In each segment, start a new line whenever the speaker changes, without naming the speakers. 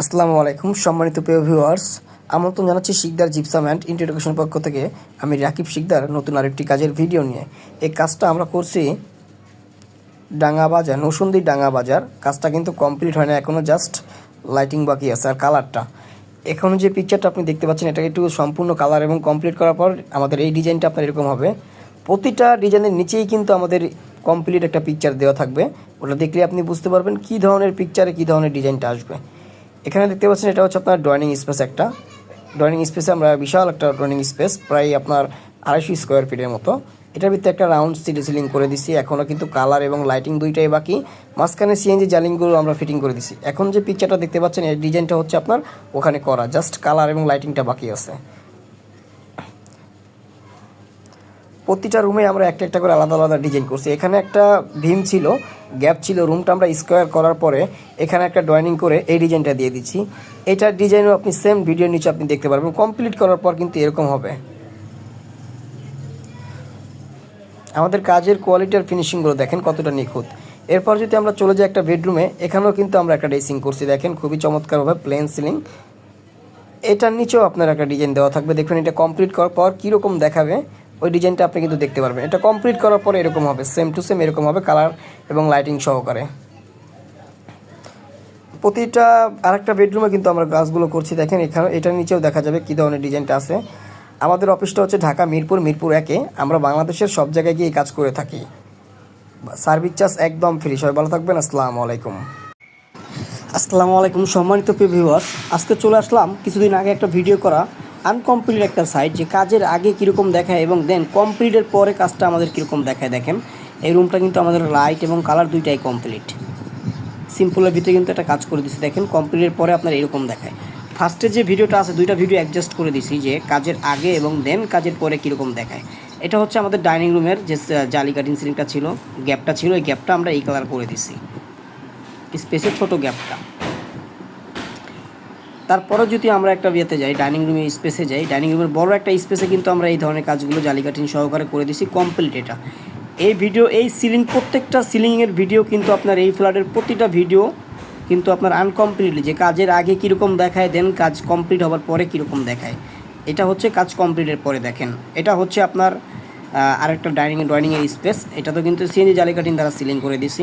আসসালামু আলাইকুম, সম্মানিত প্রিয় ভিউয়ার্স আমন্ত্রণ জানাচ্ছি শিকদার জিপসাম অ্যান্ড ইন্ট্রোডাকশন পক্ষ থেকে। আমি রাকিব শিকদার, নতুন আরেকটি কাজের ভিডিও নিয়ে। এই কাজটা আমরা করছি ডাঙ্গা বাজার, নসুন্দি ডাঙ্গা বাজার। কাজটা কিন্তু কমপ্লিট হয় না এখনও জাস্ট লাইটিং বাকি আছে আর কালারটা এখন যে পিকচারটা আপনি দেখতে পাচ্ছেন, এটা একটু সম্পূর্ণ কালার এবং কমপ্লিট করার পর আমাদের এই ডিজাইনটা আপনার এরকম হবে। প্রতিটা ডিজাইনের নিচেই কিন্তু আমাদের কমপ্লিট একটা পিকচার দেওয়া থাকবে। ওটা দেখলে আপনি বুঝতে পারবেন কী ধরনের পিকচারে কী ধরনের ডিজাইনটা আসবে। এখানে দেখতে পাচ্ছেন এটা হচ্ছে আপনার ড্রয়িং স্পেস একটা। ড্রয়িং স্পেসে আমরা বিশাল একটা ড্রয়িং স্পেস প্রায় আপনার আড়াইশো স্কোয়ার ফিটের মতো। এটার ভিতরে একটা রাউন্ড সিলি সিলিং করে দিছি এখনও কিন্তু কালার এবং লাইটিং দুইটাই বাকি। মাঝখানে সিএনজি জালিংগুলো আমরা ফিটিং করে দিছি। এখন যে পিকচারটা দেখতে পাচ্ছেন এই ডিজাইনটা হচ্ছে আপনার ওখানে করা জাস্ট কালার এবং লাইটিংটা বাকি আছে। প্রতিটা রুমে আমরা একটা একটা করে আলাদা আলাদা ডিজাইন করছি। এখানে একটা ভীম ছিল গ্যাপ ছিল, রুমটা আমরা স্কোয়ার করার পরে এখানে একটা ড্রয়িং করে এই ডিজাইনটা দিয়ে দিচ্ছি। এটার ডিজাইনও আপনি সেম ভিডিওর নিচে আপনি দেখতে পারবেন। কমপ্লিট করার পর কিন্তু এরকম হবে। আমাদের কাজের কোয়ালিটি আর ফিনিশিংগুলো দেখেন কতটা নিখুঁত। এরপর যদি আমরা চলে যাই একটা বেডরুমে এখানেও কিন্তু আমরা একটা ড্রেসিং করছি। দেখেন খুবই চমৎকারভাবে প্লেন সিলিং এটার নিচেও আপনার একটা ডিজাইন দেওয়া থাকবে। দেখবেন এটা কমপ্লিট করার পর কীরকম দেখাবে। ওই ডিজাইনটা আপনি কিন্তু দেখতে পারবেন। এটা কমপ্লিট করার পরে এরকম হবে সেম টু সেম এরকম হবে কালার এবং লাইটিং সহকারে। প্রতিটা আরেকটা বেডরুমে কিন্তু আমরা গাছগুলো করছি। দেখেন এখানে এটার নিচেও দেখা যাবে কী ধরনের ডিজাইনটা আছে। আমাদের অফিসটা হচ্ছে ঢাকা, মিরপুর মিরপুর একে। আমরা বাংলাদেশের সব জায়গায় গিয়ে কাজ করে থাকি। সার্ভিস চার্জ একদম ফ্রি সবাই ভালো থাকবেন। আসসালামু আলাইকুম। আসসালামু আলাইকুম, সম্মানিত প্রিয় ভিউয়ার্স আজকে চলে আসলাম কিছুদিন আগে একটা ভিডিও করা আনকমপ্লিট একটা সাইট যে কাজের আগে কীরকম দেখায় এবং দেন কমপ্লিটের পরে কাজটা আমাদের কীরকম দেখায় দেখেন। এই রুমটা কিন্তু আমাদের লাইট এবং কালার দুইটাই কমপ্লিট সিম্পলের ভিতরে কিন্তু একটা কাজ করে দিছি দেখেন কমপ্লিটের পরে আপনার এরকম দেখায়। ফার্স্টে যে ভিডিওটা আছে, দুইটা ভিডিও অ্যাডজাস্ট করে দিছি যে কাজের আগে এবং দেন কাজের পরে কীরকম দেখায়। এটা হচ্ছে আমাদের ডাইনিং রুমের যে জালি কাটিং সিলিংটা ছিল গ্যাপটা ছিল, এই গ্যাপটা আমরা এই কালার করে দিছি স্পেসের ছোটো গ্যাপটা তারপরে যদি আমরা একটা বিয়েতে যাই, ডাইনিং রুমে স্পেসে যাই, ডাইনিং রুমের বড় একটা স্পেসে কিন্তু আমরা এই ধরনের কাজগুলো জালি কাটিং সহকারে করে দিছি কমপ্লিট এটা। এই ভিডিও এই সিলিং প্রত্যেকটা সিলিংয়ের ভিডিও কিন্তু আপনার এই ফ্ল্যাটের প্রতিটা ভিডিও কিন্তু আপনার আনকমপ্লিটলি যে কাজের আগে কীরকম দেখায় দেন কাজ কমপ্লিট হওয়ার পরে কীরকম দেখায়। এটা হচ্ছে কাজ কমপ্লিটের পরে দেখেন। এটা হচ্ছে আপনার আরেকটা ডাইনিং ড্রয়িংয়ের স্পেস এটা তো কিন্তু সিএনজি জালি কাটিং দ্বারা সিলিং করে দিছি।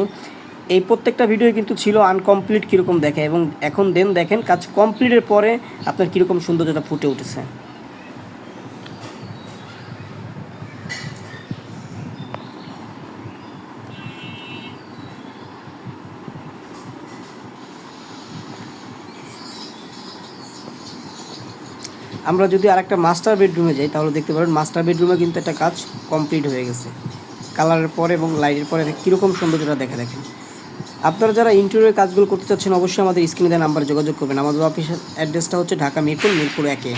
এই প্রত্যেকটা ভিডিও কিন্তু ছিল আনকমপ্লিট কীরকম দেখে এবং এখন দেন দেখেন কাজ কমপ্লিটের পরে আপনার কীরকম সৌন্দর্যটা ফুটে উঠেছে। আমরা যদি আরেকটা মাস্টার বেডরুমে যাই, তাহলে দেখতে পারেন মাস্টার বেডরুমে কিন্তু একটা কাজ কমপ্লিট হয়ে গেছে। কালারের পরে এবং লাইটের পরে কীরকম সৌন্দর্যটা দেখে দেখেন। আপনারা যারা ইন্টেরিয়র কাজগুলো করতে চাচ্ছেন, অবশ্যই আমাদের স্ক্রিনে দেওয়া নাম্বারে যোগাযোগ করবেন। আমাদের অফিসের অ্যাড্রেসটা হচ্ছে ঢাকা মিরপুর মিরপুর একে।